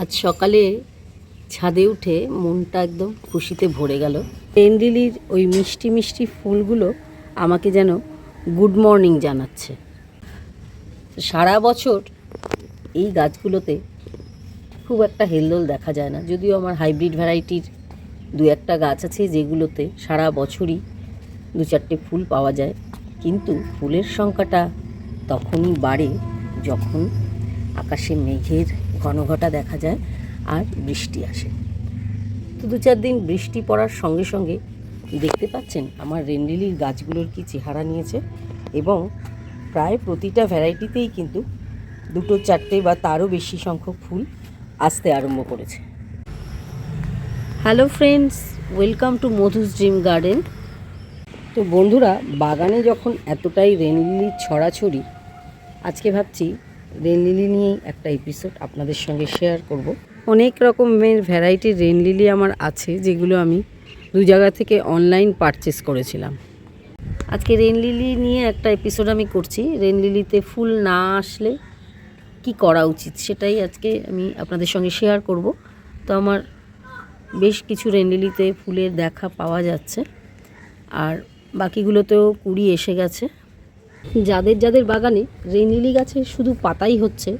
আজ সকালে ছাদে উঠে মনটা একদম খুশিতে ভরে গেল। পেন্ডিলির ওই মিষ্টি মিষ্টি ফুলগুলো আমাকে যেন গুড মর্নিং জানাচ্ছে। সারা বছর এই গাছগুলোতে খুব একটা হেলদোল দেখা যায় না। যদিও আমার হাইব্রিড ভ্যারাইটির দু একটা গাছ আছে যেগুলোতে সারা বছরই দু চারটে ফুল পাওয়া যায়। কিন্তু ফুলের সংখ্যাটা তখনই বাড়ে যখন আকাশে মেঘের ঘনঘটা দেখা যায় আর বৃষ্টি আসে। তো দু চার দিন বৃষ্টি পড়ার সঙ্গে সঙ্গে দেখতে পাচ্ছেন আমার রেন্ডিলির গাছগুলোর কি চেহারা নিয়েছে এবং প্রায় প্রতিটা ভ্যারাইটিতেই কিন্তু দুটো চারটে বা তারও বেশি সংখ্যক ফুল আসতে আরম্ভ করেছে। Hello friends welcome to Madhu's dream garden তো বন্ধুরা, বাগানে যখন এতটাই রেনলিলির ছড়াছড়ি, আজকে ভাবছি রেনলিলি নিয়েই একটা এপিসোড আপনাদের সঙ্গে শেয়ার করব। অনেক রকমের ভ্যারাইটির রেনলিলি আমার আছে, যেগুলো আমি দু জায়গা থেকে অনলাইন পারচেস করেছিলাম। আজকে রেনলিলি নিয়ে একটা এপিসোড আমি করছি। রেনলিলিতে ফুল না আসলে কি করা উচিত সেটাই আজকে আমি আপনাদের সঙ্গে শেয়ার করব। তো আমার বেশ কিছু রেনলিলিতে ফুলের দেখা পাওয়া যাচ্ছে। আর বাকিগুলোতেও কুড়ি এসে গেছে। যাদের যাদের বাগানে রেনলিলি গাছে শুধু পাতাই হচ্ছে,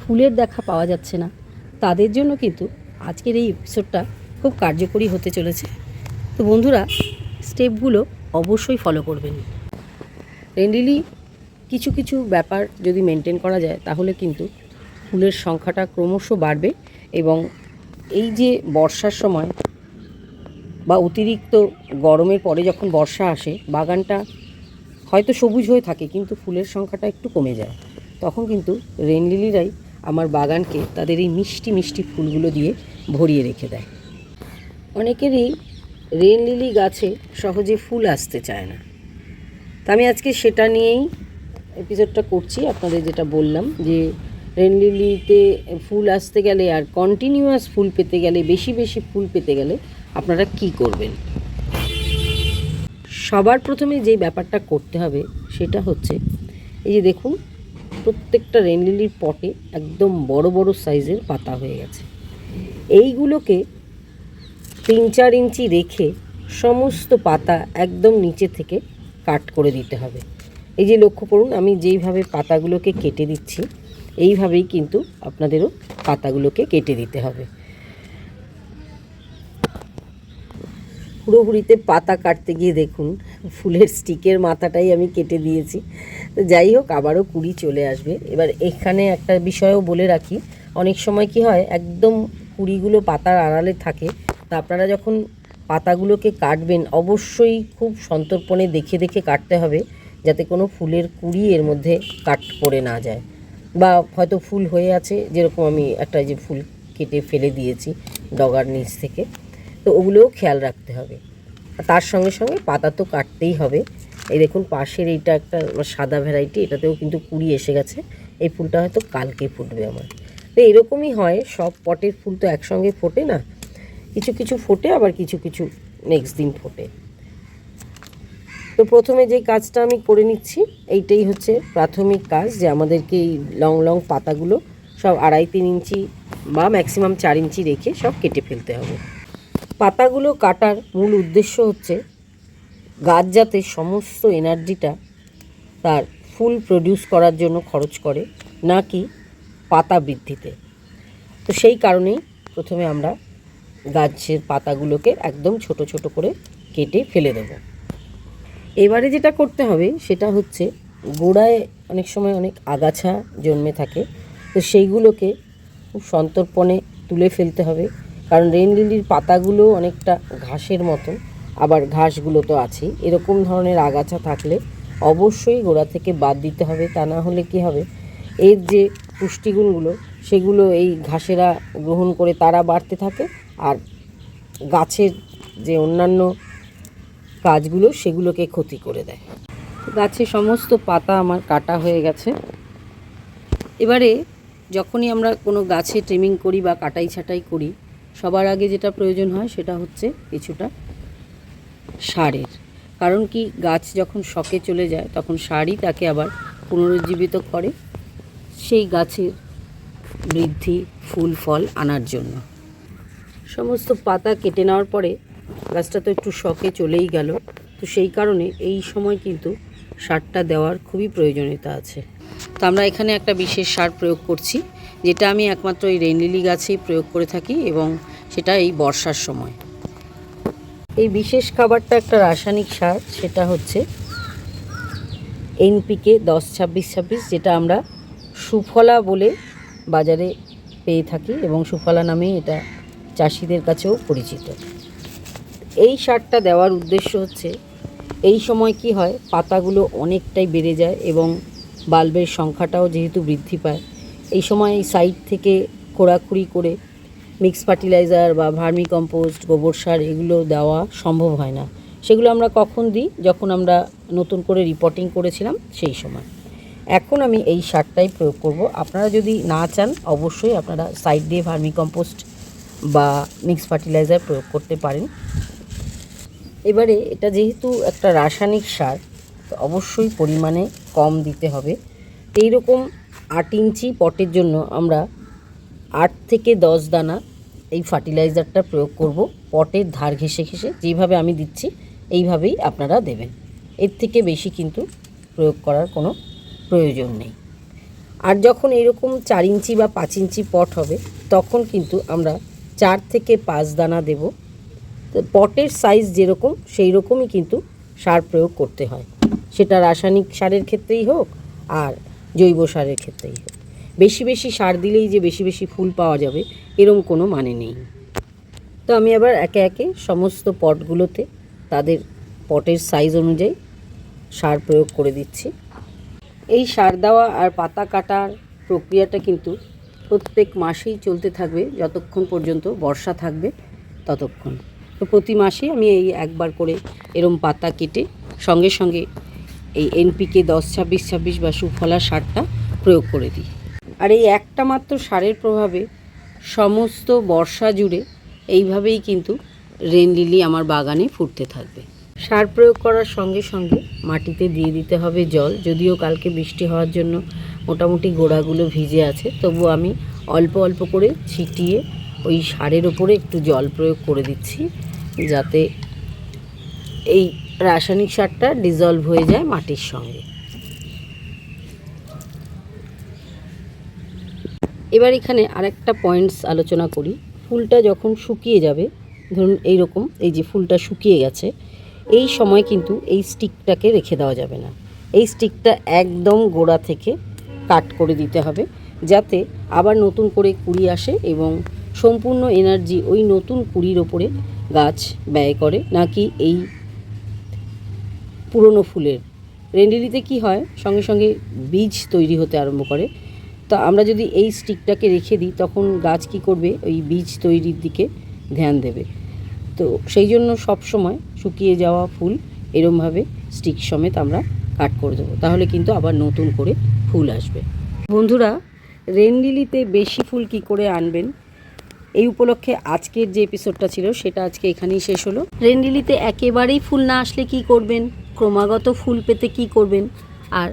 ফুলের দেখা পাওয়া যাচ্ছে না। তাদের জন্য কিন্তু আজকের এই এপিসোডটা খুব কার্যকরী হতে চলেছে। তো বন্ধুরা স্টেপগুলো অবশ্যই ফলো করবেন। রেনলিলি কিছু কিছু ব্যাপার যদি মেনটেন করা যায়, তাহলে কিন্তু ফুলের সংখ্যাটা ক্রমশ বাড়বে এবং এই যে বর্ষার সময় বা অতিরিক্ত গরমের পরে যখন বর্ষা আসে, বাগানটা হয়তো সবুজ হয়ে থাকে, কিন্তু ফুলের সংখ্যাটা একটু কমে যায়। তখন কিন্তু রেনলিলিরাই আমার বাগানকে তাদের এই মিষ্টি মিষ্টি ফুলগুলো দিয়ে ভরিয়ে রেখে দেয়। অনেকেরই রেনলিলি গাছে সহজে ফুল আসতে চায় না। তা আমি আজকে সেটা নিয়েই এপিসোডটা করছি। আপনাদের যেটা বললাম যে, রেনলিলিতে ফুল আসতে গেলে আর কন্টিনিউয়াস ফুল পেতে গেলে, বেশি বেশি ফুল পেতে গেলে আপনারা কি করবেন? সবার প্রথমে যে ব্যাপারটা করতে হবে সেটা হচ্ছে, এই যে দেখুন, প্রত্যেকটা রেনলিলির পটে একদম বড় বড় সাইজের পাতা হয়ে গেছে। এইগুলোকে তিন চার ইঞ্চি রেখে সমস্ত পাতা একদম নিচে থেকে কাট করে দিতে হবে। এই যে লক্ষ্য করুন, আমি যেইভাবে পাতাগুলোকে কেটে দিচ্ছি, এইভাবেই কিন্তু আপনাদেরও পাতাগুলোকে কেটে দিতে হবে। হুড়োহুড়িতে পাতা কাটতে গিয়ে দেখুন, ফুলের স্টিকের মাথাটাই আমি কেটে দিয়েছি। তো যাই হোক, আবারও কুড়ি চলে আসবে। এবার এখানে একটা বিষয়ও বলে রাখি, অনেক সময় কি হয়, একদম কুড়িগুলো পাতার আড়ালে থাকে, তা আপনারা যখন পাতাগুলোকে কাটবেন, অবশ্যই খুব সন্তর্পণে দেখে দেখে কাটতে হবে, যাতে কোনো ফুলের কুড়ি এর মধ্যে কাট পড়ে না যায়। বা হয়তো ফুল হয়ে আছে, যেরকম আমি একটা যে ফুল কেটে ফেলে দিয়েছি, ডগার নিচ থেকে। তো ওগুলোও খেয়াল রাখতে হবে। আর তার সঙ্গে সঙ্গে পাতা তো কাটতেই হবে। এই দেখুন পাশের এইটা একটা সাদা ভ্যারাইটি এটাতেও কিন্তু কুড়ি এসে গেছে। এই ফুলটা হয়তো কালকে ফুটবে আমার। তো এরকমই হয়, সব পটের ফুল তো একসঙ্গে ফোটে না। কিছু কিছু ফোটে, আবার কিছু কিছু নেক্সট দিন ফোটে। তো প্রথমে যে কাজটা আমি করে নিচ্ছি, এইটাই হচ্ছে প্রাথমিক কাজ যে আমাদেরকে এই লং লং পাতাগুলো সব আড়াই তিন ইঞ্চি বা ম্যাক্সিমাম চার ইঞ্চি রেখে সব কেটে ফেলতে হবে। পাতাগুলো কাটার মূল উদ্দেশ্য হচ্ছে গাছ যাতে সমস্ত এনার্জিটা তার ফুল প্রডিউস করার জন্য খরচ করে, নাকি পাতা বৃদ্ধিতে। তো সেই কারণেই প্রথমে আমরা গাছের পাতাগুলোকে একদম ছোট ছোট করে কেটে ফেলে দেব। এবারে যেটা করতে হবে, সেটা হচ্ছে গোড়ায় অনেক সময় অনেক আগাছা জন্মে থাকে, তো সেইগুলোকে খুব সন্তর্পণে তুলে ফেলতে হবে। কারণ রেন লিলির পাতাগুলো অনেকটা ঘাসের মতো আবার ঘাসগুলো তো আছেই। এরকম ধরনের আগাছা থাকলে অবশ্যই গোড়া থেকে বাদ দিতে হবে, তা না হলে কি হবে? এর যে পুষ্টিগুণগুলো, সেগুলো এই ঘাসেরা গ্রহণ করে তারা বাড়তে থাকে, আর গাছের যে অন্যান্য কাজগুলো, সেগুলোকে ক্ষতি করে দেয়। গাছে সমস্ত পাতা আমার কাটা হয়ে গেছে। এবারে যখনই আমরা কোনো গাছে ট্রিমিং করি বা কাটাই ছাটাই করি সবার আগে যেটা প্রয়োজন হয় সেটা হচ্ছে কিছুটা সারের। কারণ কি, গাছ যখন শকে চলে যায়, তখন সারই তাকে আবার পুনরুজ্জীবিত করে সেই গাছের বৃদ্ধি, ফুল, ফল আনার জন্য। সমস্ত পাতা কেটে নেওয়ার পরে গাছটা তো একটু শখে চলেই গেল। তো সেই কারণে এই সময় কিন্তু সারটা দেওয়ার খুবই প্রয়োজনীয়তা আছে। তো আমরা এখানে একটা বিশেষ সার প্রয়োগ করছি। যেটা আমি একমাত্র এই রেনলিলি গাছেই প্রয়োগ করে থাকি এবং সেটা এই বর্ষার সময়। এই বিশেষ খাবারটা একটা রাসায়নিক সার, সেটা হচ্ছে এনপিকে দশ ছাব্বিশ ছাব্বিশ, যেটা আমরা সুফলা বলে বাজারে পেয়ে থাকি এবং সুফলা নামে এটা চাষিদের কাছেও পরিচিত। এই সারটা দেওয়ার উদ্দেশ্য হচ্ছে, এই সময় কি হয়, পাতাগুলো অনেকটাই বেড়ে যায় এবং বাল্বের সংখ্যাটাও যেহেতু বৃদ্ধি পায় এই সময় সাইড থেকে খোঁড়াখুড়ি করে মিক্স ফার্টিলাইজার বা ভার্মি কম্পোস্ট গোবর সার এগুলো দেওয়া সম্ভব হয় না। সেগুলো আমরা কখন দিই? যখন আমরা নতুন করে রিপোর্টিং করেছিলাম সেই সময়। এখন আমি এই সারটাই প্রয়োগ করব। আপনারা যদি না চান, অবশ্যই আপনারা সাইড দিয়ে ভার্মি কম্পোস্ট বা মিক্স ফার্টিলাইজার প্রয়োগ করতে পারেন। এবারে এটা যেহেতু একটা রাসায়নিক সার অবশ্যই পরিমাণে কম দিতে হবে। এই রকম আট ইঞ্চি পটের জন্য আমরা আট থেকে দশ দানা এই ফার্টিলাইজারটা প্রয়োগ করব। পটের ধার ঘেঁষে ঘেঁষে যেভাবে আমি দিচ্ছি, এইভাবেই আপনারা দেবেন। এর থেকে বেশি কিন্তু প্রয়োগ করার কোনো প্রয়োজন নেই। আর যখন এরকম চার ইঞ্চি বা পাঁচ ইঞ্চি পট হবে, তখন কিন্তু আমরা চার থেকে পাঁচ দানা দেব। পটের সাইজ যেরকম সেই রকমই কিন্তু সার প্রয়োগ করতে হয়। সেটা রাসায়নিক সারের ক্ষেত্রেই হোক আর জৈব সারের ক্ষেত্রেই বেশি বেশি সার দিলেই যে বেশি বেশি ফুল পাওয়া যাবে, এরম কোনো মানে নেই। তো আমি আবার একে একে সমস্ত পটগুলোতে তাদের পটের সাইজ অনুযায়ী সার প্রয়োগ করে দিচ্ছি। এই সার দেওয়া আর পাতা কাটার প্রক্রিয়াটা কিন্তু প্রত্যেক মাসেই চলতে থাকবে, যতক্ষণ পর্যন্ত বর্ষা থাকবে ততক্ষণ। তো প্রতি মাসে আমি এই একবার করে এরম পাতা কেটে সঙ্গে সঙ্গে এই এনপিকে দশ ছাব্বিশ ছাব্বিশ বা সুফলা সারটা প্রয়োগ করে দিই। আর এই একটা মাত্র সারের প্রভাবে সমস্ত বর্ষা জুড়ে এইভাবেই কিন্তু রেন লিলি আমার বাগানে ফুটতে থাকবে। সার প্রয়োগ করার সঙ্গে সঙ্গে মাটিতে দিয়ে দিতে হবে জল। যদিও কালকে বৃষ্টি হওয়ার জন্য মোটামুটি গোড়াগুলো ভিজে আছে তবু আমি অল্প অল্প করে ছিটিয়ে ওই সারের ওপরে একটু জল প্রয়োগ করে দিচ্ছি, যাতে এই রাসায়নিক সারটা ডিজলভ হয়ে যায় মাটির সঙ্গে। এবার এখানে আরেকটা পয়েন্টস আলোচনা করি। ফুলটা যখন শুকিয়ে যাবে, ধরুন এই রকম এই যে ফুলটা শুকিয়ে গেছে, এই সময় কিন্তু এই স্টিকটাকে রেখে দেওয়া যাবে না। এই স্টিকটা একদম গোড়া থেকে কাট করে দিতে হবে, যাতে আবার নতুন করে কুড়ি আসে এবং সম্পূর্ণ এনার্জি ওই নতুন কুড়ির ওপরে গাছ ব্যয় করে, নাকি এই পুরনো ফুলের। রেন্ডিলিতে কি হয়? সঙ্গে সঙ্গে বীজ তৈরি হতে আরম্ভ করে। তো আমরা যদি এই স্টিকটাকে রেখে দিই, তখন গাছ কি করবে? ওই বীজ তৈরির দিকে ধ্যান দেবে। তো সেই জন্য সব সময় শুকিয়ে যাওয়া ফুল এরমভাবে স্টিক সমেত আমরা কাট করে দেবো। তাহলে কিন্তু আবার নতুন করে ফুল আসবে। বন্ধুরা রেনলিলিতে বেশি ফুল কি করে আনবেন? এই উপলক্ষে আজকের যে এপিসোডটা ছিল, সেটা আজকে এখানেই শেষ হলো। রেনলিলিতে একেবারেই ফুল না আসলে কি করবেন? ক্রমাগত ফুল পেতে কি করবেন? আর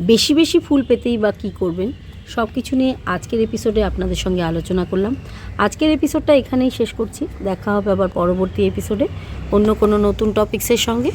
বেশি বেশি ফুল পেতেই বা কি করবেন? সব কিছু নিয়ে আজকের এপিসোডে আপনাদের সঙ্গে আলোচনা করলাম। আজকের এপিসোডটা এখানেই শেষ করছি। দেখা হবে আবার পরবর্তী এপিসোডে অন্য কোনো নতুন টপিক্সের সঙ্গে।